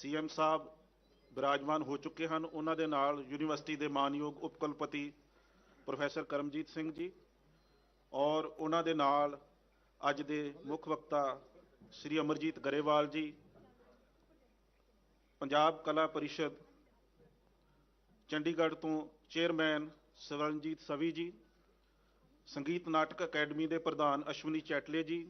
CM ਸਾਹਿਬ ਬਿਰਾਜਮਾਨ ਹੋ ਚੁੱਕੇ ਹਨ। ਉਹਨਾਂ ਦੇ ਨਾਲ ਯੂਨੀਵਰਸਿਟੀ ਦੇ ਮਾਨਯੋਗ ਉਪ ਕੁਲਪਤੀ ਪ੍ਰੋਫੈਸਰ ਕਰਮਜੀਤ ਸਿੰਘ ਜੀ ਔਰ ਉਹਨਾਂ ਦੇ ਨਾਲ ਅੱਜ ਦੇ ਮੁੱਖ ਵਕਤਾ ਸ੍ਰੀ ਅਮਰਜੀਤ ਗਰੇਵਾਲ ਜੀ, ਪੰਜਾਬ ਕਲਾ ਪਰਿਸ਼ਦ ਚੰਡੀਗੜ੍ਹ ਤੋਂ ਚੇਅਰਮੈਨ ਸਵਰਨਜੀਤ ਸਵੀ ਜੀ, ਸੰਗੀਤ ਨਾਟਕ ਅਕੈਡਮੀ ਦੇ ਪ੍ਰਧਾਨ ਅਸ਼ਵਨੀ ਚੈਟਲੇ ਜੀ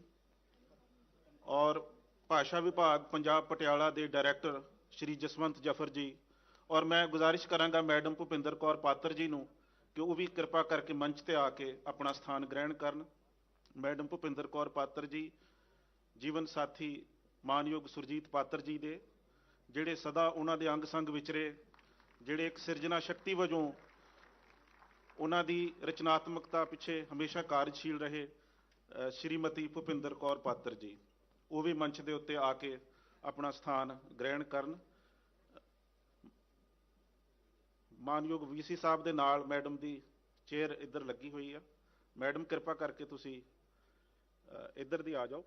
ਔਰ ਭਾਸ਼ਾ ਵਿਭਾਗ ਪੰਜਾਬ ਪਟਿਆਲਾ ਦੇ ਡਾਇਰੈਕਟਰ ਸ਼੍ਰੀ ਜਸਵੰਤ ਜਫਰ ਜੀ ਔਰ ਮੈਂ ਗੁਜ਼ਾਰਿਸ਼ ਕਰਾਂਗਾ ਮੈਡਮ ਭੁਪਿੰਦਰ ਕੌਰ ਪਾਤਰ ਜੀ ਨੂੰ ਕਿ ਉਹ ਵੀ ਕਿਰਪਾ ਕਰਕੇ ਮੰਚ ਤੇ ਆ ਕੇ ਆਪਣਾ ਸਥਾਨ ਗ੍ਰਹਿਣ ਕਰਨ। ਮੈਡਮ ਭੁਪਿੰਦਰ ਕੌਰ ਪਾਤਰ ਜੀ, ਜੀਵਨ ਸਾਥੀ ਮਾਨਯੋਗ ਸੁਰਜੀਤ ਪਾਤਰ ਜੀ ਦੇ, ਜਿਹੜੇ ਸਦਾ ਉਹਨਾਂ ਦੇ ਅੰਗ ਸੰਗ ਵਿਚਰੇ, ਜਿਹੜੇ ਇੱਕ ਸਿਰਜਣਾ ਸ਼ਕਤੀ ਵਜੋਂ ਉਹਨਾਂ ਦੀ ਰਚਨਾਤਮਕਤਾ ਪਿੱਛੇ ਹਮੇਸ਼ਾ ਕਾਰਜਸ਼ੀਲ ਰਹੇ ਸ਼੍ਰੀਮਤੀ ਭੁਪਿੰਦਰ ਕੌਰ ਪਾਤਰ ਜੀ। ਉਹ ਵੀ ਮੰਚ ਦੇ ਉੱਤੇ ਆ ਕੇ ਆਪਣਾ ਸਥਾਨ ਗ੍ਰਹਿਣ ਕਰਨ। ਮਾਨਯੋਗ ਵੀਸੀ ਸਾਹਿਬ ਦੇ ਨਾਲ ਮੈਡਮ ਦੀ ਚੇਅਰ ਇੱਧਰ ਲੱਗੀ ਹੋਈ ਆ। ਮੈਡਮ, ਕਿਰਪਾ ਕਰਕੇ ਤੁਸੀਂ ਇੱਧਰ ਦੀ ਆ ਜਾਓ।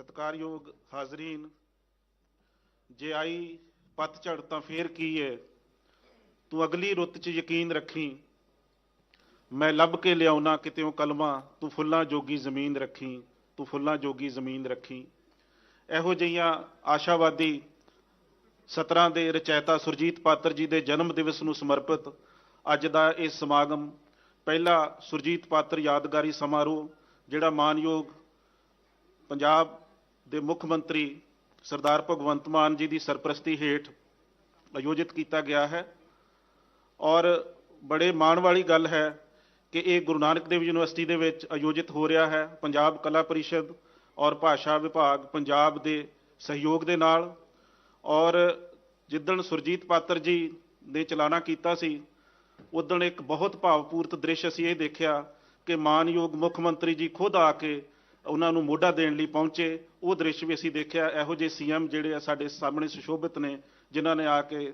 ਸਤਿਕਾਰਯੋਗ ਹਾਜ਼ਰੀਨ, ਜੇ ਆਈ ਪਤਝੜ ਤਾਂ ਫੇਰ ਕੀ ਹੈ ਤੂੰ ਅਗਲੀ ਰੁੱਤ 'ਚ ਯਕੀਨ ਰੱਖੀ। ਮੈਂ ਲੱਭ ਕੇ ਲਿਆਉਣਾ ਕਿਤੇੋਂ ਕਲਮਾ, ਤੂੰ ਫੁੱਲਾਂ ਜੋਗੀ ਜ਼ਮੀਨ ਰੱਖੀ, ਤੂੰ ਫੁੱਲਾਂ ਜੋਗੀ ਜ਼ਮੀਨ ਰੱਖੀ। ਇਹੋ ਜਿਹੀਆਂ ਆਸ਼ਾਵਾਦੀ ਸਤਰਾਂ ਦੇ ਰਚੈਤਾ ਸੁਰਜੀਤ ਪਾਤਰ ਜੀ ਦੇ ਜਨਮ ਦਿਵਸ ਨੂੰ ਸਮਰਪਿਤ ਅੱਜ ਦਾ ਇਹ ਸਮਾਗਮ, ਪਹਿਲਾ ਸੁਰਜੀਤ ਪਾਤਰ ਯਾਦਗਾਰੀ ਸਮਾਰੋਹ, ਜਿਹੜਾ ਮਾਨਯੋਗ ਪੰਜਾਬ ਦੇ ਮੁੱਖ ਮੰਤਰੀ ਸਰਦਾਰ ਭਗਵੰਤ ਮਾਨ ਜੀ ਦੀ ਸਰਪ੍ਰਸਤੀ ਹੇਠ ਆਯੋਜਿਤ ਕੀਤਾ ਗਿਆ ਹੈ। ਔਰ ਬੜੇ ਮਾਣ ਵਾਲੀ ਗੱਲ ਹੈ ਕਿ ਇਹ ਗੁਰੂ ਨਾਨਕ ਦੇਵ ਯੂਨੀਵਰਸਿਟੀ ਦੇ ਵਿੱਚ ਆਯੋਜਿਤ ਹੋ ਰਿਹਾ ਹੈ। ਪੰਜਾਬ ਕਲਾ ਪਰਿਸ਼ਦ ਔਰ ਭਾਸ਼ਾ ਵਿਭਾਗ ਪੰਜਾਬ ਦੇ ਸਹਿਯੋਗ ਦੇ ਨਾਲ। ਔਰ ਜਿੱਦਣ ਸੁਰਜੀਤ ਪਾਤਰ ਜੀ ਨੇ ਚਲਾਣਾ ਕੀਤਾ ਸੀ, ਉਦਣ ਇੱਕ ਬਹੁਤ ਭਾਵਪੂਰਤ ਦ੍ਰਿਸ਼ ਅਸੀਂ ਇਹ ਦੇਖਿਆ ਕਿ ਮਾਨਯੋਗ ਮੁੱਖ ਮੰਤਰੀ ਜੀ ਖੁਦ ਆ ਕੇ ਉਹਨਾਂ ਨੂੰ ਮੋਢਾ ਦੇਣ ਲਈ ਪਹੁੰਚੇ। ਉਹ ਦ੍ਰਿਸ਼ ਵੀ ਅਸੀਂ ਦੇਖਿਆ, ਇਹੋ ਜਿਹੇ ਸੀਐਮ ਜਿਹੜੇ ਆ ਸਾਡੇ ਸਾਹਮਣੇ ਸੁਸ਼ੋਭਿਤ ਨੇ, ਜਿਨ੍ਹਾਂ ਨੇ ਆ ਕੇ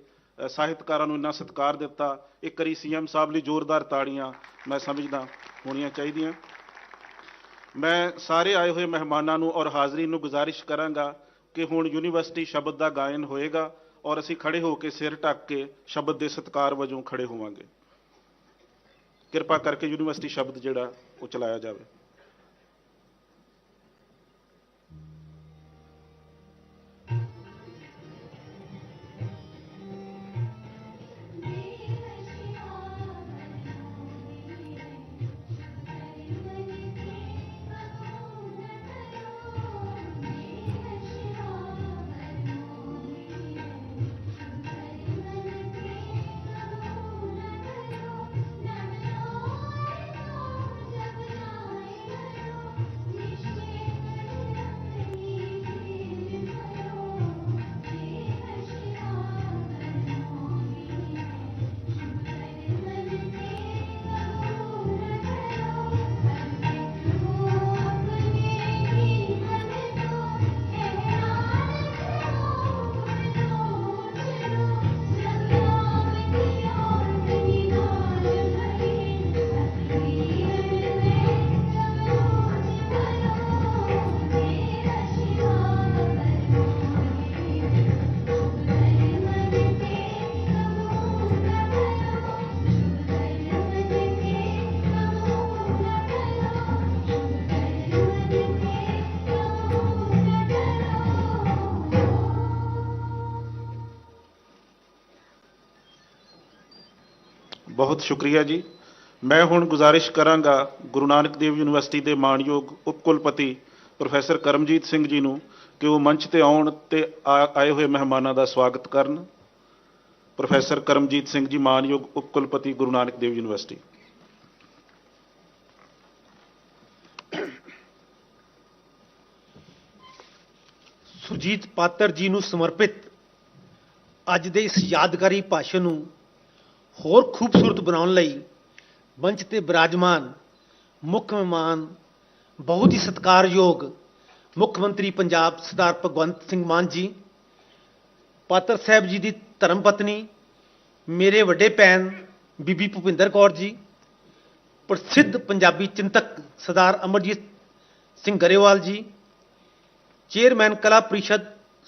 ਸਾਹਿਤਕਾਰਾਂ ਨੂੰ ਇੰਨਾ ਸਤਿਕਾਰ ਦਿੱਤਾ। ਇੱਕ ਵਾਰੀ ਸੀਐਮ ਸਾਹਿਬ ਲਈ ਜ਼ੋਰਦਾਰ ਤਾੜੀਆਂ ਮੈਂ ਸਮਝਦਾ ਹੋਣੀਆਂ ਚਾਹੀਦੀਆਂ। ਮੈਂ ਸਾਰੇ ਆਏ ਹੋਏ ਮਹਿਮਾਨਾਂ ਨੂੰ ਔਰ ਹਾਜ਼ਰੀਨ ਨੂੰ ਗੁਜ਼ਾਰਿਸ਼ ਕਰਾਂਗਾ ਕਿ ਹੁਣ ਯੂਨੀਵਰਸਿਟੀ ਸ਼ਬਦ ਦਾ ਗਾਇਨ ਹੋਏਗਾ ਔਰ ਅਸੀਂ ਖੜੇ ਹੋ ਕੇ ਸਿਰ ਢੱਕ ਕੇ ਸ਼ਬਦ ਦੇ ਸਤਿਕਾਰ ਵਜੋਂ ਖੜੇ ਹੋਵਾਂਗੇ। ਕਿਰਪਾ ਕਰਕੇ ਯੂਨੀਵਰਸਿਟੀ ਸ਼ਬਦ ਜਿਹੜਾ ਉਹ ਚਲਾਇਆ ਜਾਵੇ। ਬਹੁਤ ਸ਼ੁਕਰੀਆ ਜੀ। ਮੈਂ ਹੁਣ ਗੁਜ਼ਾਰਿਸ਼ ਕਰਾਂਗਾ ਗੁਰੂ ਨਾਨਕ ਦੇਵ ਯੂਨੀਵਰਸਿਟੀ ਦੇ ਮਾਣਯੋਗ ਉਪ ਕੁਲਪਤੀ ਪ੍ਰੋਫੈਸਰ ਕਰਮਜੀਤ ਸਿੰਘ ਜੀ ਨੂੰ ਕਿ ਉਹ ਮੰਚ ਤੇ ਆਉਣ ਤੇ ਆ- ਆਏ ਹੋਏ ਮਹਿਮਾਨਾਂ ਦਾ ਸਵਾਗਤ ਕਰਨ। ਪ੍ਰੋਫੈਸਰ ਕਰਮਜੀਤ ਸਿੰਘ ਜੀ ਮਾਨਯੋਗ ਉਪ ਕੁਲਪਤੀ ਗੁਰੂ ਨਾਨਕ ਦੇਵ ਯੂਨੀਵਰਸਿਟੀ। ਸੁਰਜੀਤ ਪਾਤਰ ਜੀ ਨੂੰ ਸਮਰਪਿਤ ਅੱਜ ਦੇ ਇਸ ਯਾਦਗਾਰੀ ਭਾਸ਼ਣ ਨੂੰ ਹੋਰ ਖੂਬਸੂਰਤ ਬਣਾਉਣ ਲਈ ਮੰਚ ਤੇ ਬਿਰਾਜਮਾਨ, ਮੁੱਖ ਮਹਿਮਾਨ, ਬਹੁਤ ਹੀ ਸਤਿਕਾਰਯੋਗ ਮੁੱਖ ਮੰਤਰੀ ਪੰਜਾਬ ਸਰਦਾਰ ਭਗਵੰਤ ਸਿੰਘ ਮਾਨ ਜੀ, ਪਾਤਰ ਸਾਹਿਬ ਜੀ ਦੀ ਧਰਮ ਪਤਨੀ, ਮੇਰੇ ਵੱਡੇ ਭੈਣ ਬੀਬੀ ਭੁਪਿੰਦਰ ਕੌਰ ਜੀ, ਪ੍ਰਸਿੱਧ ਪੰਜਾਬੀ ਚਿੰਤਕ ਸਰਦਾਰ ਅਮਰਜੀਤ ਸਿੰਘ ਗਰੇਵਾਲ ਜੀ, ਚੇਅਰਮੈਨ ਕਲਾ ਪ੍ਰੀਸ਼ਦ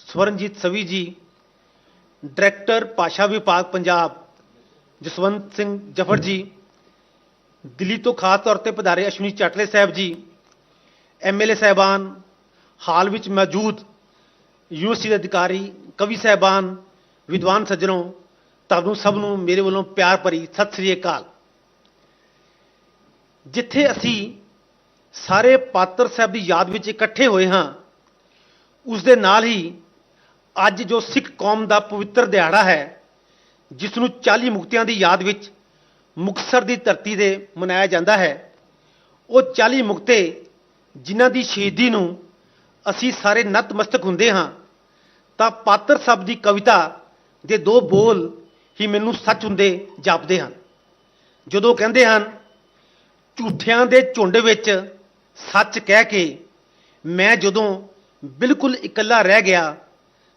ਸਵਰਨਜੀਤ ਸਵੀ ਜੀ, ਡਾਇਰੈਕਟਰ ਭਾਸ਼ਾ ਵਿਭਾਗ ਪੰਜਾਬ ਜਸਵੰਤ ਸਿੰਘ ਜਫਰ ਜੀ, ਦਿੱਲੀ ਤੋਂ ਖਾਸ ਤੌਰ ਤੇ ਪਧਾਰੇ ਅਸ਼ਵਨੀ ਚਾਟਲੇ ਸਾਹਿਬ ਜੀ ਐਮਐਲਏ ਸਾਹਿਬਾਨ, ਹਾਲ ਵਿੱਚ ਮੌਜੂਦ ਯੂਨੀਵਰਸਿਟੀ ਦੇ ਅਧਿਕਾਰੀ, ਕਵੀ ਸਾਹਿਬਾਨ, ਵਿਦਵਾਨ ਸੱਜਣੋ ਤੁਹਾਨੂੰ ਸਭ ਨੂੰ ਮੇਰੇ ਵੱਲੋਂ ਪਿਆਰ ਭਰੀ ਸਤਿ ਸ੍ਰੀ ਅਕਾਲ। ਜਿੱਥੇ ਅਸੀਂ ਸਾਰੇ ਪਾਤਰ ਸਾਹਿਬ ਦੀ ਯਾਦ ਵਿੱਚ ਇਕੱਠੇ ਹੋਏ ਹਾਂ ਉਸ ਦੇ ਨਾਲ ਹੀ ਅੱਜ ਜੋ ਸਿੱਖ ਕੌਮ ਦਾ ਪਵਿੱਤਰ ਦਿਹਾੜਾ ਹੈ ਜਿਸ ਨੂੰ 40 ਮੁਕਤਿਆਂ ਦੀ ਯਾਦ ਵਿੱਚ ਮੁਕਤਸਰ ਦੀ ਧਰਤੀ ਤੇ ਮਨਾਇਆ ਜਾਂਦਾ ਹੈ, ਉਹ 40 ਮੁਕਤੇ ਜਿਨ੍ਹਾਂ ਦੀ ਸ਼ਹੀਦੀ ਨੂੰ ਅਸੀਂ ਸਾਰੇ ਨਤਮਸਤਕ ਹੁੰਦੇ ਹਾਂ, ਤਾਂ ਪਾਤਰ ਸਾਹਿਬ ਦੀ ਕਵਿਤਾ ਦੇ ਦੋ ਬੋਲ ਹੀ ਮੈਨੂੰ ਸੱਚ ਹੁੰਦੇ ਜਾਪਦੇ ਹਨ। ਜਦੋਂ ਕਹਿੰਦੇ ਹਨ, ਝੂਠਿਆਂ ਦੇ ਝੁੰਡ ਵਿੱਚ ਸੱਚ ਕਹਿ ਕੇ ਮੈਂ ਜਦੋਂ ਬਿਲਕੁਲ ਇਕੱਲਾ ਰਹਿ ਗਿਆ,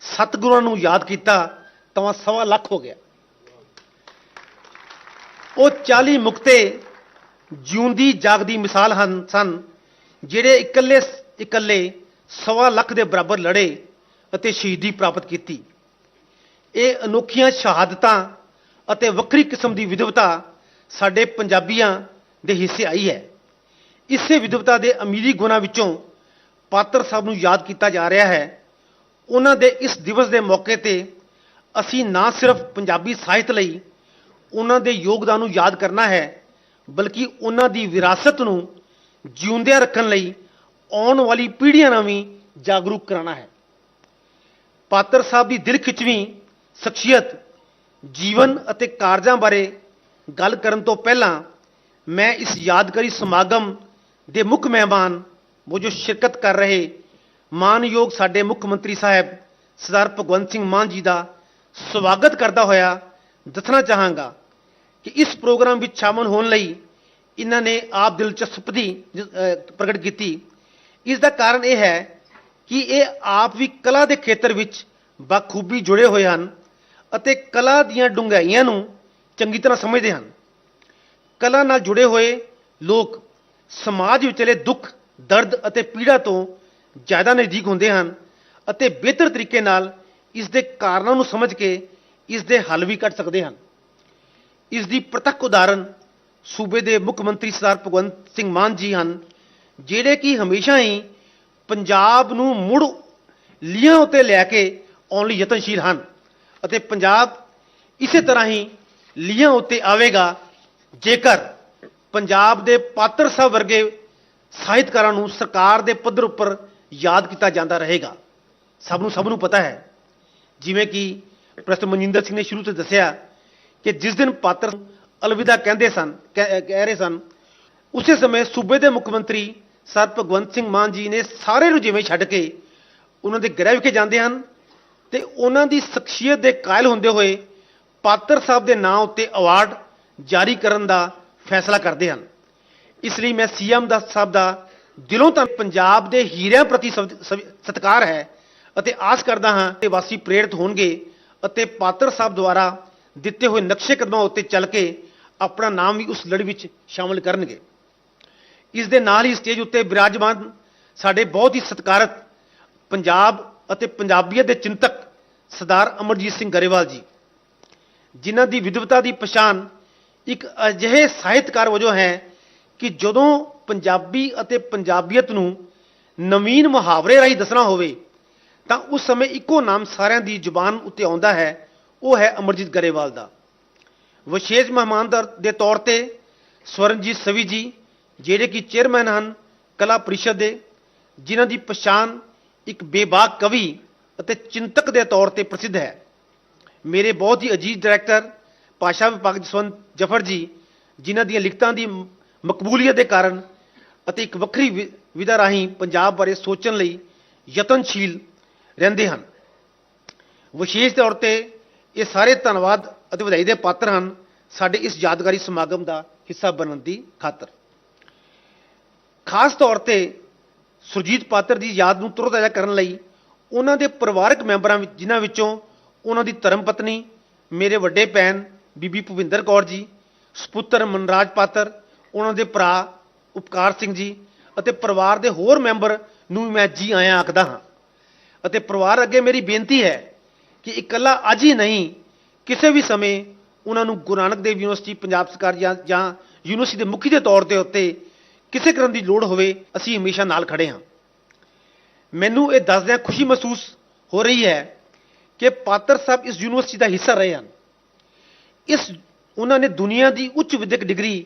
ਸਤਿਗੁਰਾਂ ਨੂੰ ਯਾਦ ਕੀਤਾ, ਤਾਂ ਸਵਾ ਲੱਖ ਹੋ ਗਿਆ। ਉਹ 40 ਮੁਕਤੇ ਜਿਉਂਦੀ ਜਾਗਦੀ ਮਿਸਾਲ ਹਨ, ਸਨ, ਜਿਹੜੇ ਇਕੱਲੇ ਇਕੱਲੇ ਸਵਾ ਲੱਖ ਦੇ ਬਰਾਬਰ ਲੜੇ ਅਤੇ ਸ਼ਹੀਦੀ ਪ੍ਰਾਪਤ ਕੀਤੀ। ਇਹ ਅਨੋਖੀਆਂ ਸ਼ਹਾਦਤਾਂ ਅਤੇ ਵੱਖਰੀ ਕਿਸਮ ਦੀ ਵਿਦਵਤਾ ਸਾਡੇ ਪੰਜਾਬੀਆਂ ਦੇ ਹਿੱਸੇ ਆਈ ਹੈ। ਇਸੇ ਵਿਦਵਤਾ ਦੇ ਅਮੀਰੀ ਗੁਣਾ ਵਿੱਚੋਂ ਪਾਤਰ ਸਾਹਿਬ ਨੂੰ ਯਾਦ ਕੀਤਾ ਜਾ ਰਿਹਾ ਹੈ। ਉਹਨਾਂ ਦੇ ਇਸ ਦਿਵਸ ਦੇ ਮੌਕੇ ਤੇ ਅਸੀਂ ਨਾ ਸਿਰਫ ਪੰਜਾਬੀ ਸਾਹਿਤ ਲਈ ਉਹਨਾਂ ਦੇ ਯੋਗਦਾਨ ਨੂੰ ਯਾਦ ਕਰਨਾ ਹੈ, ਬਲਕਿ ਉਹਨਾਂ ਦੀ ਵਿਰਾਸਤ ਨੂੰ ਜਿਉਂਦਿਆਂ ਰੱਖਣ ਲਈ ਆਉਣ ਵਾਲੀ ਪੀੜ੍ਹੀਆਂ ਨੂੰ ਵੀ ਜਾਗਰੂਕ ਕਰਾਉਣਾ ਹੈ। ਪਾਤਰ ਸਾਹਿਬ ਦੀ ਦਿਲ ਖਿੱਚਵੀਂ ਸ਼ਖਸੀਅਤ, ਜੀਵਨ ਅਤੇ ਕਾਰਜਾਂ ਬਾਰੇ ਗੱਲ ਕਰਨ ਤੋਂ ਪਹਿਲਾਂ ਮੈਂ ਇਸ ਯਾਦਗਾਰੀ ਸਮਾਗਮ ਦੇ ਮੁੱਖ ਮਹਿਮਾਨ ਵਜੋਂ ਸ਼ਿਰਕਤ ਕਰ ਰਹੇ ਮਾਨਯੋਗ ਸਾਡੇ ਮੁੱਖ ਮੰਤਰੀ ਸਾਹਿਬ ਸਰਦਾਰ ਭਗਵੰਤ ਸਿੰਘ ਮਾਨ ਜੀ ਦਾ ਸਵਾਗਤ ਕਰਦਾ ਹੋਇਆ ਦੱਸਣਾ ਚਾਹਾਂਗਾ। ਕਿ ਇਸ ਪ੍ਰੋਗਰਾਮ ਵਿੱਚ ਸ਼ਾਮਲ ਹੋਣ ਲਈ ਇਹਨਾਂ ਨੇ ਆਪ ਦਿਲਚਸਪੀ ਅਹ, ਪ੍ਰਗਟ ਕੀਤੀ। ਇਸ ਦਾ ਕਾਰਨ ਇਹ ਹੈ ਕਿ ਇਹ ਆਪ ਵੀ ਕਲਾ ਦੇ ਖੇਤਰ ਵਿੱਚ ਬਖੂਬੀ ਜੁੜੇ ਹੋਏ ਹਨ ਅਤੇ ਕਲਾ ਦੀਆਂ ਡੂੰਘਾਈਆਂ ਨੂੰ ਚੰਗੀ ਤਰ੍ਹਾਂ ਸਮਝਦੇ ਹਨ। ਕਲਾ ਨਾਲ ਜੁੜੇ ਹੋਏ ਲੋਕ ਸਮਾਜ ਵਿਚਲੇ ਦੁੱਖ ਦਰਦ ਅਤੇ ਪੀੜਾ ਤੋਂ ਜ਼ਿਆਦਾ ਨਜ਼ਦੀਕ ਹੁੰਦੇ ਹਨ ਅਤੇ ਬਿਹਤਰ ਤਰੀਕੇ ਨਾਲ ਇਸ ਦੇ ਕਾਰਨਾਂ ਨੂੰ ਸਮਝ ਕੇ ਇਸ ਦੇ ਹੱਲ ਵੀ ਕੱਢ ਸਕਦੇ ਹਨ। ਇਸ ਦੀ ਪ੍ਰਤੱਖ ਉਦਾਹਰਨ ਸੂਬੇ ਦੇ ਮੁੱਖ ਮੰਤਰੀ ਸਰਦਾਰ ਭਗਵੰਤ ਸਿੰਘ ਮਾਨ ਜੀ ਹਨ, ਜਿਹੜੇ ਕਿ ਹਮੇਸ਼ਾ ਹੀ ਪੰਜਾਬ ਨੂੰ ਮੁੜ ਲੀਹਾਂ ਉੱਤੇ ਲੈ ਕੇ ਆਉਣ ਲਈ ਯਤਨਸ਼ੀਲ ਹਨ ਅਤੇ ਪੰਜਾਬ ਇਸੇ ਤਰ੍ਹਾਂ ਹੀ ਲੀਹਾਂ ਉੱਤੇ ਆਵੇਗਾ ਜੇਕਰ ਪੰਜਾਬ ਦੇ ਪਾਤਰ ਸਾਹਿਬ ਵਰਗੇ ਸਾਹਿਤਕਾਰਾਂ ਨੂੰ ਸਰਕਾਰ ਦੇ ਪੱਧਰ ਉੱਪਰ ਯਾਦ ਕੀਤਾ ਜਾਂਦਾ ਰਹੇਗਾ। ਸਭ ਨੂੰ ਸਭ ਨੂੰ ਪਤਾ ਹੈ। ਜਿਵੇਂ ਕਿ ਪ੍ਰੋਫੈਸਰ ਮਨਜਿੰਦਰ ਸਿੰਘ ਨੇ ਸ਼ੁਰੂ ਤੋਂ ਦੱਸਿਆ ਕਿ ਜਿਸ ਦਿਨ ਪਾਤਰ ਅਲਵਿਦਾ ਕਹਿੰਦੇ ਸਨ, ਕਹਿ ਕਹਿ ਰਹੇ ਸਨ, ਉਸੇ ਸਮੇਂ ਸੂਬੇ ਦੇ ਮੁੱਖ ਮੰਤਰੀ ਸਰ ਭਗਵੰਤ ਸਿੰਘ ਮਾਨ ਜੀ ਨੇ ਸਾਰੇ ਨੂੰ ਜਿਵੇਂ ਛੱਡ ਕੇ ਉਹਨਾਂ ਦੇ ਗ੍ਰਹਿ ਵਿਖੇ ਜਾਂਦੇ ਹਨ ਤੇ ਉਹਨਾਂ ਦੀ ਸ਼ਖਸੀਅਤ ਦੇ ਕਾਇਲ ਹੁੰਦੇ ਹੋਏ ਪਾਤਰ ਸਾਹਿਬ ਦੇ ਨਾਂ ਉੱਤੇ ਅਵਾਰਡ ਜਾਰੀ ਕਰਨ ਦਾ ਫੈਸਲਾ ਕਰਦੇ ਹਨ। ਇਸ ਲਈ ਮੈਂ ਸੀਐਮ ਦਾ ਸਾਹਿਬ ਦਾ ਦਿਲੋਂ ਤਾਂ ਪੰਜਾਬ ਦੇ ਹੀਰਿਆਂ ਪ੍ਰਤੀ ਸਵ- ਸਵ- ਸਤਿਕਾਰ ਹੈ ਅਤੇ ਆਸ ਕਰਦਾ ਹਾਂ ਕਿ ਵਾਸੀ ਪ੍ਰੇਰਿਤ ਹੋਣਗੇ ਅਤੇ ਪਾਤਰ ਸਾਹਿਬ ਦੁਆਰਾ ਦਿੱਤੇ ਹੋਏ ਨਕਸ਼ੇ ਕਦਮਾਂ ਉੱਤੇ ਚੱਲ ਕੇ ਆਪਣਾ ਨਾਮ ਵੀ ਉਸ ਲੜੀ ਵਿੱਚ ਸ਼ਾਮਲ ਕਰਨਗੇ। ਇਸ ਦੇ ਨਾਲ ਹੀ ਸਟੇਜ ਉੱਤੇ ਬਿਰਾਜਮਾਨ ਸਾਡੇ ਬਹੁਤ ਹੀ ਸਤਿਕਾਰਤ ਪੰਜਾਬ ਅਤੇ ਪੰਜਾਬੀਅਤ ਦੇ ਚਿੰਤਕ ਸਰਦਾਰ ਅਮਰਜੀਤ ਸਿੰਘ ਗਰੇਵਾਲ ਜੀ, ਜਿਨ੍ਹਾਂ ਦੀ ਵਿਦਵਤਾ ਦੀ ਪਛਾਣ ਇੱਕ ਅਜਿਹੇ ਸਾਹਿਤਕਾਰ ਵਜੋਂ ਹੈ ਕਿ ਜਦੋਂ ਪੰਜਾਬੀ ਅਤੇ ਪੰਜਾਬੀਅਤ ਨੂੰ ਨਵੀਨ ਮੁਹਾਵਰੇ ਰਾਹੀਂ ਦੱਸਣਾ ਹੋਵੇ, ਤਾਂ ਉਸ ਸਮੇਂ ਇੱਕੋ ਨਾਮ ਸਾਰਿਆਂ ਦੀ ਜ਼ੁਬਾਨ ਉੱਤੇ ਆਉਂਦਾ ਹੈ ਉਹ ਹੈ ਅਮਰਜੀਤ ਗਰੇਵਾਲ ਦਾ। ਵਿਸ਼ੇਸ਼ ਮਹਿਮਾਨ ਦਰ- ਦੇ ਤੌਰ ਤੇ ਸਵਰਨਜੀਤ ਸਵੀ ਜੀ, ਜਿਹੜੇ ਕਿ ਚੇਅਰਮੈਨ ਹਨ ਕਲਾ ਪ੍ਰੀਸ਼ਦ ਦੇ, ਜਿਨ੍ਹਾਂ ਦੀ ਪਛਾਣ ਇੱਕ ਬੇਬਾਕ ਕਵੀ ਅਤੇ ਚਿੰਤਕ ਦੇ ਤੌਰ ਤੇ ਪ੍ਰਸਿੱਧ ਹੈ। ਮੇਰੇ ਬਹੁਤ ਹੀ ਅਜੀਜ਼ ਡਾਇਰੈਕਟਰ ਭਾਸ਼ਾ ਵਿਭਾਗ ਜਸਵੰਤ ਜਫਰ ਜੀ, ਜਿਨ੍ਹਾਂ ਦੀਆਂ ਲਿਖਤਾਂ ਦੀ ਮਕਬੂਲੀਅਤ ਦੇ ਕਾਰਨ ਅਤੇ ਇੱਕ ਵੱਖਰੀ ਵਿ- ਵਿਧਾ ਰਾਹੀਂ ਪੰਜਾਬ ਬਾਰੇ ਸੋਚਣ ਲਈ ਯਤਨਸ਼ੀਲ ਰਹਿੰਦੇ ਹਨ। ਵਿਸ਼ੇਸ਼ ਤੌਰ ਤੇ ਇਹ ਸਾਰੇ ਧੰਨਵਾਦ ਅਤੇ ਵਧਾਈ ਦੇ ਪਾਤਰ ਹਨ ਸਾਡੇ ਇਸ ਯਾਦਗਾਰੀ ਸਮਾਗਮ ਦਾ ਹਿੱਸਾ ਬਣਨ ਦੀ ਖਾਤਰ। ਖਾਸ ਤੌਰ ਤੇ ਸੁਰਜੀਤ ਪਾਤਰ ਦੀ ਯਾਦ ਨੂੰ ਤਰੋਤਾਜ਼ਾ ਕਰਨ ਲਈ ਉਹਨਾਂ ਦੇ ਪਰਿਵਾਰਕ ਮੈਂਬਰਾਂ ਵਿੱਚ, ਜਿਨ੍ਹਾਂ ਵਿੱਚੋਂ ਉਹਨਾਂ ਦੀ ਧਰਮ ਪਤਨੀ, ਮੇਰੇ ਵੱਡੇ ਭੈਣ ਬੀਬੀ ਭੁਪਿੰਦਰ ਕੌਰ ਜੀ, ਸੁਪੁੱਤਰ ਮਨਰਾਜ ਪਾਤਰ, ਉਹਨਾਂ ਦੇ ਭਰਾ ਉਪਕਾਰ ਸਿੰਘ ਜੀ ਅਤੇ ਪਰਿਵਾਰ ਦੇ ਹੋਰ ਮੈਂਬਰ ਨੂੰ ਵੀ ਮੈਂ ਜੀ ਆਇਆਂ ਆਖਦਾ ਹਾਂ। ਅਤੇ ਪਰਿਵਾਰ ਅੱਗੇ ਮੇਰੀ ਬੇਨਤੀ ਹੈ ਕਿ ਇਕੱਲਾ ਅੱਜ ਹੀ ਨਹੀਂ, ਕਿਸੇ ਵੀ ਸਮੇਂ ਉਹਨਾਂ ਨੂੰ ਗੁਰੂ ਨਾਨਕ ਦੇਵ ਯੂਨੀਵਰਸਿਟੀ, ਪੰਜਾਬ ਸਰਕਾਰ ਜਾਂ ਜਾਂ ਯੂਨੀਵਰਸਿਟੀ ਦੇ ਮੁਖੀ ਦੇ ਤੌਰ ਤੇ ਉੱਤੇ ਕਿਸੇ ਕਰਨ ਦੀ ਲੋੜ ਹੋਵੇ, ਅਸੀਂ ਹਮੇਸ਼ਾ ਨਾਲ ਖੜੇ ਹਾਂ। ਮੈਨੂੰ ਇਹ ਦੱਸਦਿਆਂ ਖੁਸ਼ੀ ਮਹਿਸੂਸ ਹੋ ਰਹੀ ਹੈ ਕਿ ਪਾਤਰ ਸਾਹਿਬ ਇਸ ਯੂਨੀਵਰਸਿਟੀ ਦਾ ਹਿੱਸਾ ਰਹੇ ਹਨ। ਇਸ ਉਹਨਾਂ ਨੇ ਦੁਨੀਆ ਦੀ ਉੱਚ ਵਿਦਿਅਕ degree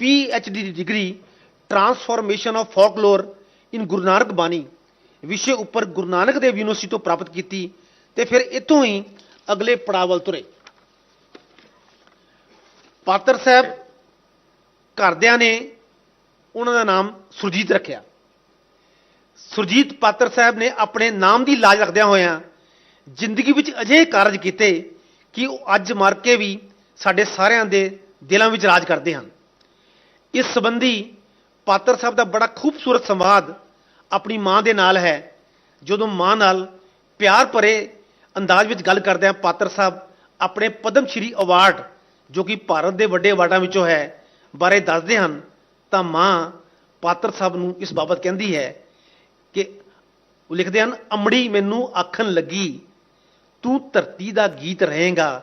D the degree transformation of folklore in Guru Nanak Bani, ਵਿਸ਼ੇ ਉੱਪਰ ਗੁਰੂ ਨਾਨਕ ਦੇਵ ਯੂਨੀਵਰਸਿਟੀ ਤੋਂ ਪ੍ਰਾਪਤ ਕੀਤੀ ਤੇ ਫਿਰ ਇੱਥੋਂ ਹੀ ਅਗਲੇ ਪੜਾਵਲ ਤੁਰੇ। ਪਾਤਰ ਸਾਹਿਬ ਘਰਦਿਆਂ ਨੇ ਉਹਨਾਂ ਦਾ ਨਾਮ ਸੁਰਜੀਤ ਰੱਖਿਆ। ਸੁਰਜੀਤ ਪਾਤਰ ਸਾਹਿਬ ਨੇ ਆਪਣੇ ਨਾਮ ਦੀ ਲਾਜ ਰੱਖਦਿਆਂ ਹੋਇਆਂ ਜ਼ਿੰਦਗੀ ਵਿੱਚ ਅਜਿਹੇ ਕਾਰਜ ਕੀਤੇ ਕਿ ਉਹ ਅੱਜ ਮਰ ਕੇ ਵੀ ਸਾਡੇ ਸਾਰਿਆਂ ਦੇ ਦਿਲਾਂ ਵਿੱਚ ਰਾਜ ਕਰਦੇ ਹਨ। ਇਸ ਸੰਬੰਧੀ ਪਾਤਰ ਸਾਹਿਬ ਦਾ ਬੜਾ ਖੂਬਸੂਰਤ ਸੰਵਾਦ ਆਪਣੀ ਮਾਂ ਦੇ ਨਾਲ ਹੈ, ਜਦੋਂ ਮਾਂ ਨਾਲ ਪਿਆਰ ਭਰੇ ਅੰਦਾਜ਼ ਵਿੱਚ ਗੱਲ ਕਰਦੇ ਆ ਪਾਤਰ ਸਾਹਿਬ, ਆਪਣੇ ਪਦਮ ਸ਼੍ਰੀ ਅਵਾਰਡ ਜੋ ਕਿ ਭਾਰਤ ਦੇ ਵੱਡੇ ਅਵਾਰਡਾਂ ਵਿੱਚੋਂ ਹੈ, ਬਾਰੇ ਦੱਸਦੇ ਹਨ, ਤਾਂ ਮਾਂ ਪਾਤਰ ਸਾਹਿਬ ਨੂੰ ਇਸ ਬਾਬਤ ਕਹਿੰਦੀ ਹੈ ਕਿ ਉਹ ਲਿਖਦੇ ਹਨ, ਅਮੜੀ ਮੈਨੂੰ ਆਖਣ ਲੱਗੀ, ਤੂੰ ਧਰਤੀ ਦਾ ਗੀਤ ਰਹੇਗਾ,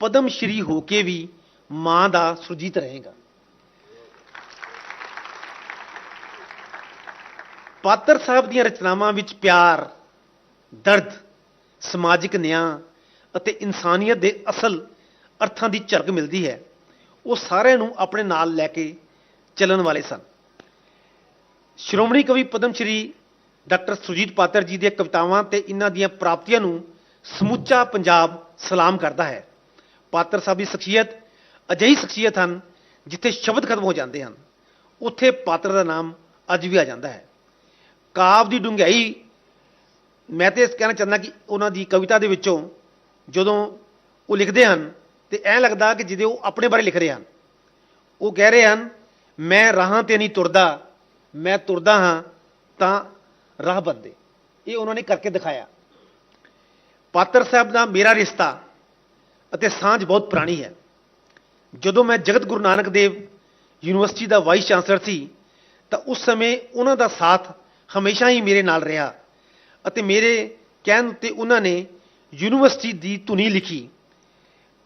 ਪਦਮ ਸ਼੍ਰੀ ਹੋ ਕੇ ਵੀ ਮਾਂ ਦਾ ਸੁਰਜੀਤ ਰਹੇਗਾ। ਪਾਤਰ ਸਾਹਿਬ ਦੀਆਂ ਰਚਨਾਵਾਂ ਵਿੱਚ ਪਿਆਰ, ਦਰਦ ਸਮਾਜਿਕ ਨਿਆਂ ਅਤੇ ਇਨਸਾਨੀਅਤ ਦੇ ਅਸਲ ਅਰਥਾਂ ਦੀ ਝਲਕ ਮਿਲਦੀ ਹੈ। ਉਹ ਸਾਰਿਆਂ ਨੂੰ ਆਪਣੇ ਨਾਲ ਲੈ ਕੇ ਚੱਲਣ ਵਾਲੇ ਸਨ। ਸ਼੍ਰੋਮਣੀ ਕਵੀ ਪਦਮ ਸ਼੍ਰੀ ਡਾਕਟਰ ਸੁਰਜੀਤ ਪਾਤਰ ਜੀ ਦੀਆਂ ਕਵਿਤਾਵਾਂ ਤੇ ਇਹਨਾਂ ਦੀਆਂ ਪ੍ਰਾਪਤੀਆਂ ਨੂੰ ਸਮੁੱਚਾ ਪੰਜਾਬ ਸਲਾਮ ਕਰਦਾ ਹੈ। ਪਾਤਰ ਸਾਹਿਬ ਦੀ ਸ਼ਖਸੀਅਤ ਅਜਿਹੀ ਸ਼ਖਸੀਅਤ ਹਨ ਜਿੱਥੇ ਸ਼ਬਦ ਖਤਮ ਹੋ ਜਾਂਦੇ ਹਨ। ਉੱਥੇ ਪਾਤਰ ਦਾ ਨਾਮ ਅੱਜ ਵੀ ਆ ਜਾਂਦਾ ਹੈ। ਕਾਵ ਦੀ ਡੂੰਘਾਈ ਮੈਂ ਤੇ ਇਸ ਕਹਿਣਾ ਚਾਹੁੰਦਾ ਕਿ ਉਹਨਾਂ ਦੀ ਕਵਿਤਾ ਦੇ ਵਿੱਚੋਂ ਜਦੋਂ ਉਹ ਲਿਖਦੇ ਹਨ ਤੇ ਐਂ ਲੱਗਦਾ ਕਿ ਜਿਹਦੇ ਉਹ ਆਪਣੇ ਬਾਰੇ ਲਿਖ ਰਹੇ ਹਨ। ਉਹ ਕਹਿ ਰਹੇ ਹਨ, ਮੈਂ ਰਾਹਾਂ ਤੇ ਨਹੀਂ ਤੁਰਦਾ, ਮੈਂ ਤੁਰਦਾ ਹਾਂ ਤਾਂ ਰਾਹ ਬੰਦੇ ਇਹ ਉਹਨਾਂ ਨੇ ਕਰਕੇ ਦਿਖਾਇਆ। ਪਾਤਰ ਸਾਹਿਬ ਦਾ ਮੇਰਾ ਰਿਸ਼ਤਾ ਅਤੇ ਸਾਂਝ ਬਹੁਤ ਪੁਰਾਣੀ ਹੈ। ਜਦੋਂ ਮੈਂ ਜਗਤ ਗੁਰੂ ਨਾਨਕ ਦੇਵ ਯੂਨੀਵਰਸਿਟੀ ਦਾ ਵਾਈਸ ਚਾਂਸਲਰ ਸੀ ਤਾਂ ਉਸ ਸਮੇਂ ਉਹਨਾਂ ਦਾ ਸਾਥ ਹਮੇਸ਼ਾ ਹੀ ਮੇਰੇ ਨਾਲ ਰਿਹਾ। ਅਤੇ ਮੇਰੇ ਕਹਿਣ ਉੱਤੇ ਉਹਨਾਂ ਨੇ ਯੂਨੀਵਰਸਿਟੀ ਦੀ ਧੁਨੀ ਲਿਖੀ।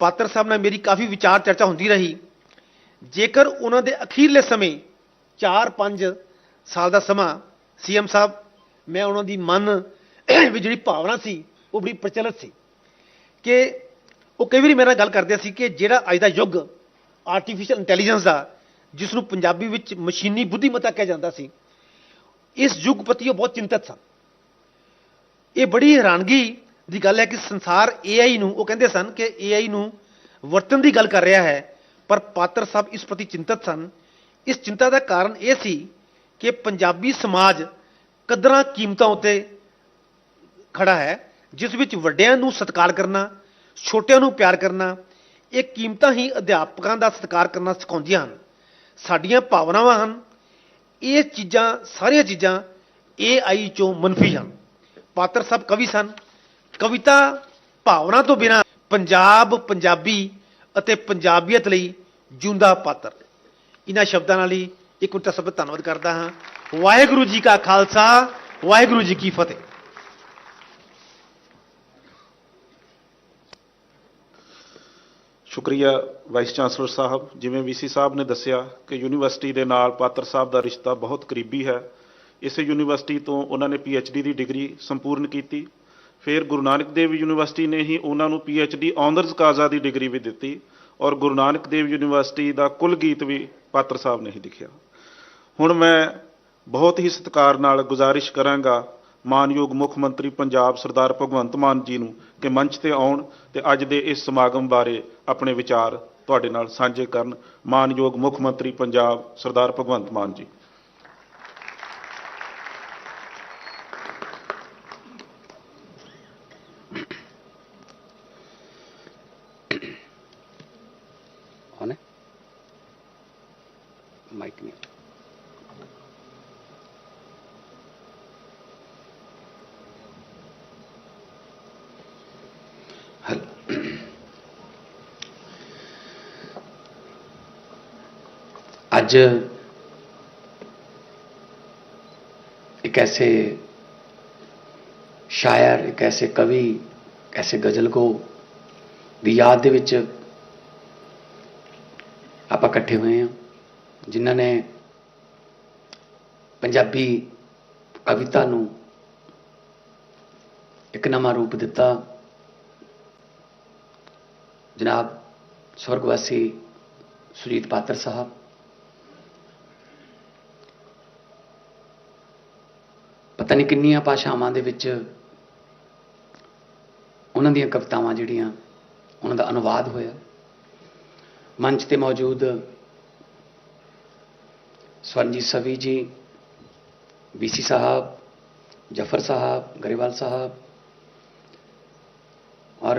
ਪਾਤਰ ਸਾਹਿਬ ਨਾਲ ਮੇਰੀ ਕਾਫੀ ਵਿਚਾਰ ਚਰਚਾ ਹੁੰਦੀ ਰਹੀ। ਜੇਕਰ ਉਹਨਾਂ ਦੇ ਅਖੀਰਲੇ ਸਮੇਂ 4-5 ਸਾਲ ਦਾ ਸਮਾਂ ਸੀਐਮ ਸਾਹਿਬ, ਮੈਂ ਉਹਨਾਂ ਦੀ ਮਨ ਵਿੱਚ ਜਿਹੜੀ ਭਾਵਨਾ ਸੀ, ਉਹ ਬੜੀ ਪ੍ਰਚਲਿਤ ਸੀ ਕਿ ਉਹ ਕਈ ਵਾਰੀ ਮੇਰੇ ਨਾਲ ਗੱਲ ਕਰਦੇ ਸੀ ਕਿ ਜਿਹੜਾ ਅੱਜ ਦਾ ਯੁੱਗ ਆਰਟੀਫੀਸ਼ੀਅਲ ਇੰਟੈਲੀਜੈਂਸ ਦਾ ਜਿਸ ਨੂੰ ਪੰਜਾਬੀ ਵਿੱਚ ਮਸ਼ੀਨੀ ਬੁੱਧੀਮਤਾ ਕਿਹਾ ਜਾਂਦਾ ਸੀ, ਇਸ ਯੁੱਗ ਪ੍ਰਤੀ ਉਹ ਬਹੁਤ ਚਿੰਤਤ ਸਨ। ਇਹ ਬੜੀ ਹੈਰਾਨਗੀ ਦੀ ਗੱਲ ਹੈ ਕਿ ਸੰਸਾਰ AI ਨੂੰ, ਉਹ ਕਹਿੰਦੇ ਸਨ ਕਿ AI ਨੂੰ ਵਰਤਣ ਦੀ ਗੱਲ ਕਰ ਰਿਹਾ ਹੈ, ਪਰ ਪਾਤਰ ਸਾਹਿਬ ਇਸ ਪ੍ਰਤੀ ਚਿੰਤਤ ਸਨ। ਇਸ ਚਿੰਤਾ ਦਾ ਕਾਰਨ ਇਹ ਸੀ ਕਿ ਪੰਜਾਬੀ ਸਮਾਜ ਕਦਰਾਂ ਕੀਮਤਾਂ ਉੱਤੇ ਖੜਾ ਹੈ, ਜਿਸ ਵਿੱਚ ਵੱਡਿਆਂ ਨੂੰ ਸਤਿਕਾਰ ਕਰਨਾ, ਛੋਟਿਆਂ ਨੂੰ ਪਿਆਰ ਕਰਨਾ, ਇਹ ਕੀਮਤਾਂ ਹੀ ਅਧਿਆਪਕਾਂ ਦਾ ਸਤਿਕਾਰ ਕਰਨਾ ਸਿਖਾਉਂਦੀਆਂ ਹਨ। ਸਾਡੀਆਂ ਭਾਵਨਾਵਾਂ ਹਨ, ਇਹ ਚੀਜ਼ਾਂ, ਸਾਰੀਆਂ ਚੀਜ਼ਾਂ AI ਚੋਂ ਮਨਫੀ ਹਨ ਪਾਤਰ ਸਾਹਿਬ ਕਵੀ ਸਨ। ਕਵਿਤਾ ਭਾਵਨਾ ਤੋਂ ਬਿਨਾ ਪੰਜਾਬ, ਪੰਜਾਬੀ ਅਤੇ ਪੰਜਾਬੀਅਤ ਲਈ ਜਿਉਂਦਾ ਪਾਤਰ। ਇਹਨਾਂ ਸ਼ਬਦਾਂ ਨਾਲ ਹੀ ਇੱਕ ਉਟਾ ਸਭ ਧੰਨਵਾਦ ਕਰਦਾ ਹਾਂ। ਵਾਹਿਗੁਰੂ ਜੀ ਕਾ ਖਾਲਸਾ, ਵਾਹਿਗੁਰੂ ਜੀ ਕੀ ਫਤਿਹ। ਸ਼ੁਕਰੀਆ ਵਾਈਸ ਚਾਂਸਲਰ ਸਾਹਿਬ। ਜਿਵੇਂ ਵੀਸੀ ਸਾਹਿਬ ਨੇ ਦੱਸਿਆ ਕਿ ਯੂਨੀਵਰਸਿਟੀ ਦੇ ਨਾਲ ਪਾਤਰ ਸਾਹਿਬ ਦਾ ਰਿਸ਼ਤਾ ਬਹੁਤ ਕਰੀਬੀ ਹੈ। ਇਸੇ ਯੂਨੀਵਰਸਿਟੀ ਤੋਂ ਉਹਨਾਂ ਨੇ ਡੀ ਦੀ ਡਿਗਰੀ ਸੰਪੂਰਨ ਕੀਤੀ। ਫਿਰ ਗੁਰੂ ਨਾਨਕ ਦੇਵ ਯੂਨੀਵਰਸਿਟੀ ਨੇ ਹੀ ਉਹਨਾਂ ਨੂੰ ਡੀ ਆਨਰਸ ਕਾਜ਼ਾ ਦੀ ਡਿਗਰੀ ਵੀ ਦਿੱਤੀ ਔਰ ਗੁਰੂ ਨਾਨਕ ਦੇਵ ਯੂਨੀਵਰਸਿਟੀ ਦਾ ਕੁੱਲ ਗੀਤ ਵੀ ਪਾਤਰ ਸਾਹਿਬ ਨੇ ਹੀ ਲਿਖਿਆ। ਹੁਣ ਮੈਂ ਬਹੁਤ ਹੀ ਸਤਿਕਾਰ ਨਾਲ ਗੁਜ਼ਾਰਿਸ਼ ਕਰਾਂਗਾ ਮਾਨਯੋਗ ਮੁੱਖ ਮੰਤਰੀ ਪੰਜਾਬ ਸਰਦਾਰ ਭਗਵੰਤ ਮਾਨ ਜੀ ਨੂੰ ਕਿ ਮੰਚ ਤੇ ਆਉਣ ਤੇ ਅੱਜ ਦੇ ਇਸ ਸਮਾਗਮ ਬਾਰੇ ਆਪਣੇ ਵਿਚਾਰ ਤੁਹਾਡੇ ਨਾਲ ਸਾਂਝੇ ਕਰਨ ਮਾਨਯੋਗ ਮੁੱਖ ਮੰਤਰੀ ਪੰਜਾਬ ਸਰਦਾਰ ਭਗਵੰਤ ਮਾਨ ਜੀ। ਅੱਜ ਇੱਕ ਐਸੇ ਸ਼ਾਇਰ, ਇੱਕ ਐਸੇ ਕਵੀ, ਇੱਕ ਐਸੇ ਗਜ਼ਲਗੋ ਦੀ ਯਾਦ ਦੇ ਵਿੱਚ ਆਪਾਂ ਇਕੱਠੇ ਹੋਏ ਹਾਂ, ਜਿਨ੍ਹਾਂ ਨੇ ਪੰਜਾਬੀ ਕਵਿਤਾ ਨੂੰ ਇੱਕ ਨਵਾਂ ਰੂਪ ਦਿੱਤਾ। ਜਨਾਬ ਸਵਰਗਵਾਸੀ ਸੁਜੀਤ ਪਾਤਰ ਸਾਹਿਬ ਪਤਾ ਨਹੀਂ ਕਿੰਨੀਆਂ ਭਾਸ਼ਾਵਾਂ ਦੇ ਵਿੱਚ ਉਹਨਾਂ ਦੀਆਂ ਕਵਿਤਾਵਾਂ ਜਿਹੜੀਆਂ ਉਹਨਾਂ ਦਾ ਅਨੁਵਾਦ ਹੋਇਆ। ਮੰਚ ਤੇ ਮੌਜੂਦ ਸਵਰਨਜੀਤ ਸਵੀ ਜੀ ਬੀਸੀ ਸਾਹਿਬ, ਜਫਰ ਸਾਹਿਬ, ਗਰੇਵਾਲ ਸਾਹਿਬ ਔਰ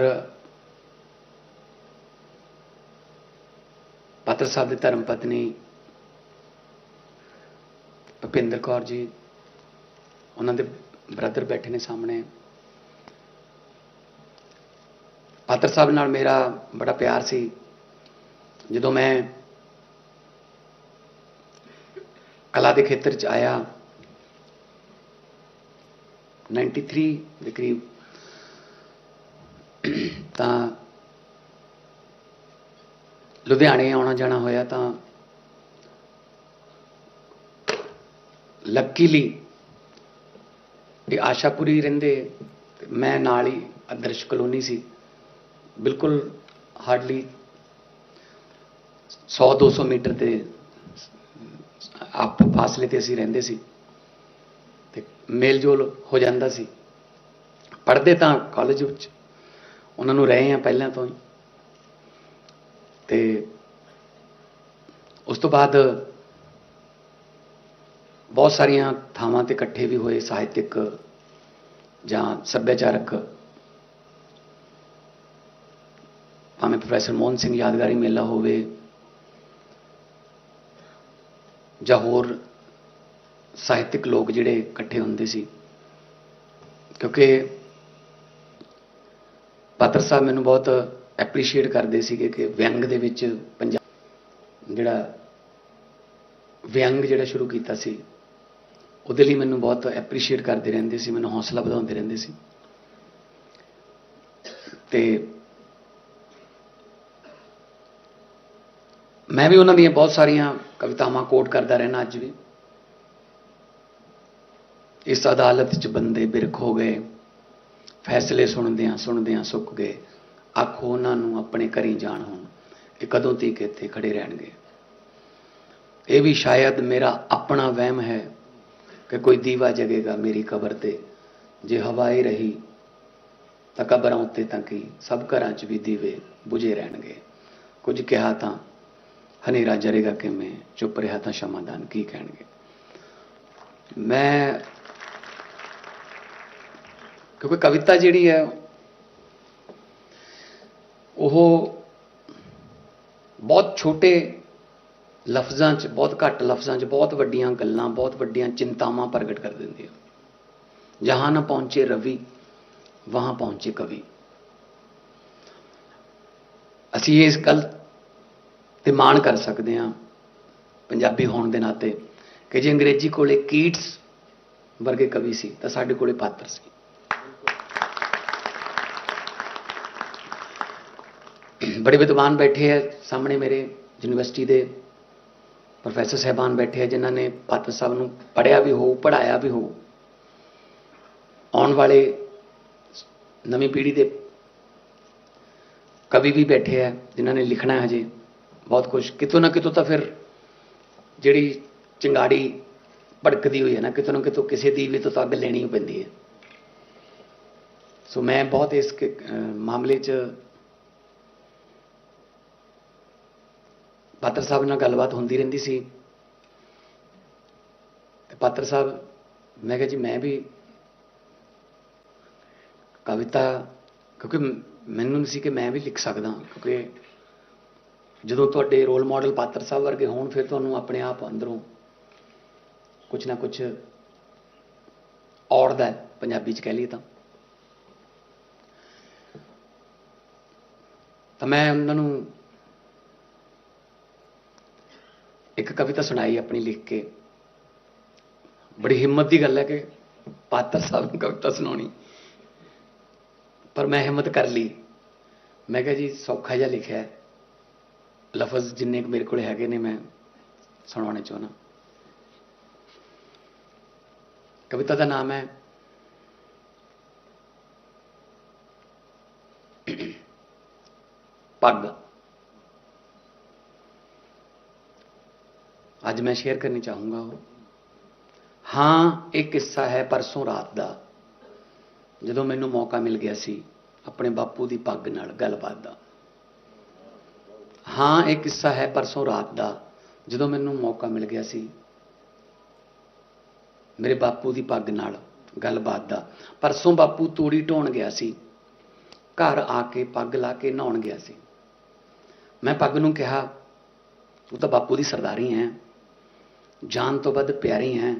ਪਾਤਰ ਸਾਹਿਬ ਦੇ ਧਰਮ ਪਤਨੀ ਭੁਪਿੰਦਰ ਕੌਰ ਜੀ ਉਹਨਾਂ ਦੇ ਬ੍ਰਦਰ ਬੈਠੇ ਨੇ ਸਾਹਮਣੇ। ਪਾਤਰ ਸਾਹਿਬ ਨਾਲ ਮੇਰਾ ਬੜਾ ਪਿਆਰ ਸੀ। ਜਦੋਂ ਮੈਂ ਕਲਾ ਦੇ ਖੇਤਰ ਚ ਆਇਆ 93 ਦੇ ਕਰੀਬ, ਤਾਂ ਲੁਧਿਆਣੇ ਆਉਣਾ ਜਾਣਾ ਹੋਇਆ ਤਾਂ ਲੱਕੀਲੀ ਇਹ ਆਸ਼ਾਪੁਰੀ ਰਹਿੰਦੇ ਤੇ ਮੈਂ ਨਾਲ ਹੀ ਆਦਰਸ਼ ਕਲੋਨੀ ਸੀ। ਬਿਲਕੁਲ ਹਾਰਡਲੀ 100 200 ਮੀਟਰ ਤੇ ਆਪ ਫਾਸਲੇ ਤੇ ਅਸੀਂ ਰਹਿੰਦੇ ਸੀ ਤੇ ਮੇਲ ਜੋਲ ਹੋ ਜਾਂਦਾ ਸੀ। ਪੜ੍ਹਦੇ ਤਾਂ ਕਾਲਜ ਵਿੱਚ, ਉਹਨਾਂ ਨੂੰ ਰਹੇ ਆ ਪਹਿਲਾਂ ਤੋਂ ਹੀ। ਤੇ ਉਸ ਤੋਂ ਬਾਅਦ ਬਹੁਤ ਸਾਰੀਆਂ ਥਾਵਾਂ ਤੇ ਇਕੱਠੇ ਵੀ ਹੋਏ ਸਾਹਿਤਿਕ ਜਾਂ ਸੱਭਿਆਚਾਰਕ। ਭਾਵੇਂ ਪ੍ਰੋਫੈਸਰ ਮੋਹਨ ਸਿੰਘ ਯਾਦਗਾਰੀ ਮੇਲਾ ਹੋਵੇ ਜਾਂ ਹੋਰ ਸਾਹਿਤਿਕ ਲੋਕ ਜਿਹੜੇ ਇਕੱਠੇ ਹੁੰਦੇ ਸੀ। ਕਿਉਂਕਿ ਪਾਤਰ ਸਾਹਿਬ ਮੈਨੂੰ ਬਹੁਤ ਐਪਰੀਸ਼ੀਏਟ ਕਰਦੇ ਸੀਗੇ ਕਿ ਵਿਅੰਗ ਦੇ ਵਿੱਚ ਪੰਜਾਬ ਜਿਹੜਾ ਵਿਅੰਗ ਜਿਹੜਾ ਸ਼ੁਰੂ ਕੀਤਾ ਸੀ ਉਹਦੇ ਲਈ ਮੈਨੂੰ ਬਹੁਤ ਐਪਰੀਸ਼ੀਏਟ ਕਰਦੇ ਰਹਿੰਦੇ ਸੀ, ਮੈਨੂੰ ਹੌਸਲਾ ਵਧਾਉਂਦੇ ਰਹਿੰਦੇ ਸੀ। ਤੇ ਮੈਂ ਵੀ ਉਹਨਾਂ ਦੀਆਂ ਬਹੁਤ ਸਾਰੀਆਂ ਕਵਿਤਾਵਾਂ ਕੋਟ ਕਰਦਾ ਰਹਿਣਾ ਅੱਜ ਵੀ। ਇਸ ਅਦਾਲਤ 'ਚ ਬੰਦੇ ਬਿਰਖ ਹੋ ਗਏ, ਫੈਸਲੇ ਸੁਣਦਿਆਂ ਸੁਣਦਿਆਂ ਸੁੱਕ ਗਏ। ਆਖੋ ਉਹਨਾਂ ਨੂੰ ਆਪਣੇ ਘਰੀ ਜਾਣ ਹੁਣ, ਇਹ ਕਦੋਂ ਤੀਕ ਇੱਥੇ ਖੜੇ ਰਹਿਣਗੇ? ਇਹ ਵੀ ਸ਼ਾਇਦ ਮੇਰਾ ਆਪਣਾ ਵਹਿਮ ਹੈ ਕਿ ਕੋਈ ਦੀਵਾ ਜਗੇਗਾ ਮੇਰੀ ਕਬਰ ਤੇ ਜੇ ਹਵਾ ਹੀ ਰਹੀ ਤਾਂ ਕਬਰਾਂ ਉੱਤੇ ਤਾਂ ਕੀ ਸਭ ਘਰਾਂ 'ਚ ਵੀ ਦੀਵੇ ਬੁਝੇ ਰਹਿਣਗੇ ਕੁਝ ਕਿਹਾ ਤਾਂ ਹਨੇਰਾ ਜਰੇਗਾ ਕਿਵੇਂ ਚੁੱਪ ਰਿਹਾ ਤਾਂ ਸ਼ਮਾਦਾਨ ਕੀ ਕਹਿਣਗੇ ਮੈਂ ਕਿਉਂਕਿ ਕਵਿਤਾ ਜਿਹੜੀ ਹੈ ਉਹ ਬਹੁਤ ਛੋਟੇ ਲਫ਼ਜ਼ਾਂ 'ਚ ਬਹੁਤ ਘੱਟ ਲਫ਼ਜ਼ਾਂ 'ਚ ਬਹੁਤ ਵੱਡੀਆਂ ਗੱਲਾਂ, ਬਹੁਤ ਵੱਡੀਆਂ ਚਿੰਤਾਵਾਂ ਪ੍ਰਗਟ ਕਰ ਦਿੰਦੀ ਹੈ ਜਹਾਂ ਨਾ ਪਹੁੰਚੇ ਰਵੀ, ਵਹਾਂ ਪਹੁੰਚੇ ਕਵੀ। ਅਸੀਂ ਇਸ ਗੱਲ ਤੇ ਮਾਣ ਕਰ ਸਕਦੇ ਹਾਂ ਪੰਜਾਬੀ ਹੋਣ ਦੇ ਨਾਤੇ ਕਿ ਜੇ ਅੰਗਰੇਜ਼ੀ ਕੋਲੇ ਕੀਟਸ ਵਰਗੇ ਕਵੀ ਸੀ, ਤਾਂ ਸਾਡੇ ਕੋਲੇ ਪਾਤਰ ਸੀ। ਬੜੇ ਵਿਦਵਾਨ ਬੈਠੇ ਹੈ ਸਾਹਮਣੇ ਮੇਰੇ ਯੂਨੀਵਰਸਿਟੀ ਦੇ ਪ੍ਰੋਫੈਸਰ ਸਹਿਬਾਨ ਬੈਠੇ ਆ ਜਿਨ੍ਹਾਂ ਨੇ ਪਾਤਰ ਸਾਹਿਬ ਨੂੰ ਪੜ੍ਹਿਆ ਵੀ ਹੋ ਪੜ੍ਹਾਇਆ ਵੀ ਹੋ ਆਉਣ ਵਾਲੇ ਨਵੀਂ ਪੀੜ੍ਹੀ ਦੇ ਕਵੀ ਵੀ ਬੈਠੇ ਹੈ ਜਿਨ੍ਹਾਂ ਨੇ ਲਿਖਣਾ ਹਜੇ ਬਹੁਤ ਕੁਝ ਕਿਤੋਂ ਨਾ ਕਿਤੋਂ ਤਾਂ ਫਿਰ ਜਿਹੜੀ ਚਿੰਗਾੜੀ ਭੜਕਦੀ ਹੋਈ ਹੈ ਨਾ, ਕਿਤੋਂ ਨਾ ਕਿਤੋਂ ਕਿਸੇ ਦੀ ਵੀ ਤਾਂ ਅੱਗ ਲੈਣੀ ਪੈਂਦੀ ਹੈ। ਸੋ ਮੈਂ ਬਹੁਤ ਇਸ ਮਾਮਲੇ 'ਚ ਪਾਤਰ ਸਾਹਿਬ ਨਾਲ ਗੱਲਬਾਤ ਹੁੰਦੀ ਰਹਿੰਦੀ ਸੀ। ਤੇ ਪਾਤਰ ਸਾਹਿਬ ਮੈਂ ਕਿਹਾ ਜੀ ਮੈਂ ਵੀ ਕਵਿਤਾ ਕਿਉਂਕਿ ਮੈਨੂੰ ਨਹੀਂ ਸੀ ਕਿ ਮੈਂ ਵੀ ਲਿਖ ਸਕਦਾ ਕਿਉਂਕਿ ਜਦੋਂ ਤੁਹਾਡੇ ਰੋਲ ਮਾਡਲ ਪਾਤਰ ਸਾਹਿਬ ਵਰਗੇ ਹੋਣ ਫਿਰ ਤੁਹਾਨੂੰ ਆਪਣੇ ਆਪ ਅੰਦਰੋਂ ਕੁਝ ਨਾ ਕੁਝ ਔੜਦਾ ਹੈ, ਪੰਜਾਬੀ ਚ ਕਹਿ ਲਈਏ ਤਾਂ। ਤਾਂ ਮੈਂ ਉਹਨਾਂ ਨੂੰ ਇੱਕ ਕਵਿਤਾ ਸੁਣਾਈ ਆਪਣੀ ਲਿਖ ਕੇ। ਬੜੀ ਹਿੰਮਤ ਦੀ ਗੱਲ ਹੈ ਕਿ ਪਾਤਰ ਸਾਹਿਬ ਨੂੰ ਕਵਿਤਾ ਸੁਣਾਉਣੀ। ਪਰ ਮੈਂ ਹਿੰਮਤ ਕਰ ਲਈ। ਮੈਂ ਕਿਹਾ ਜੀ, ਸੌਖਾ ਜਿਹਾ ਲਿਖਿਆ ਲਫ਼ਜ਼ ਜਿੰਨੇ ਕੁ ਮੇਰੇ ਕੋਲ ਹੈਗੇ ਨੇ, ਮੈਂ ਸੁਣਾਉਣੇ ਚਾਹੁੰਦਾ। ਕਵਿਤਾ ਦਾ ਨਾਮ ਹੈ ਪੱਗ। ਅੱਜ ਮੈਂ ਸ਼ੇਅਰ ਕਰਨੀ ਚਾਹੂੰਗਾ ਉਹ। ਹਾਂ, ਇੱਕ ਕਿੱਸਾ ਹੈ ਪਰਸੋਂ ਰਾਤ ਦਾ। ਜਦੋਂ ਮੈਨੂੰ ਮੌਕਾ ਮਿਲ ਗਿਆ ਸੀ ਆਪਣੇ ਬਾਪੂ ਦੀ ਪੱਗ ਨਾਲ ਗੱਲਬਾਤ ਦਾ। ਹਾਂ ਇਹ ਕਿੱਸਾ ਹੈ ਪਰਸੋਂ ਰਾਤ ਦਾ, ਜਦੋਂ ਮੈਨੂੰ ਮੌਕਾ ਮਿਲ ਗਿਆ ਸੀ ਮੇਰੇ ਬਾਪੂ ਦੀ ਪੱਗ ਨਾਲ ਗੱਲਬਾਤ ਦਾ। ਪਰਸੋਂ ਬਾਪੂ ਤੂੜੀ ਢੋਣ ਗਿਆ ਸੀ। ਘਰ ਆ ਕੇ ਪੱਗ ਲਾ ਕੇ ਨਹਾਉਣ ਗਿਆ ਸੀ। ਮੈਂ ਪੱਗ ਨੂੰ ਕਿਹਾ, ਤੂੰ ਤਾਂ ਬਾਪੂ ਦੀ ਸਰਦਾਰੀ ਹੈ। ਜਾਨ ਤੋਂ ਵੱਧ ਪਿਆਰੀ ਹੈ।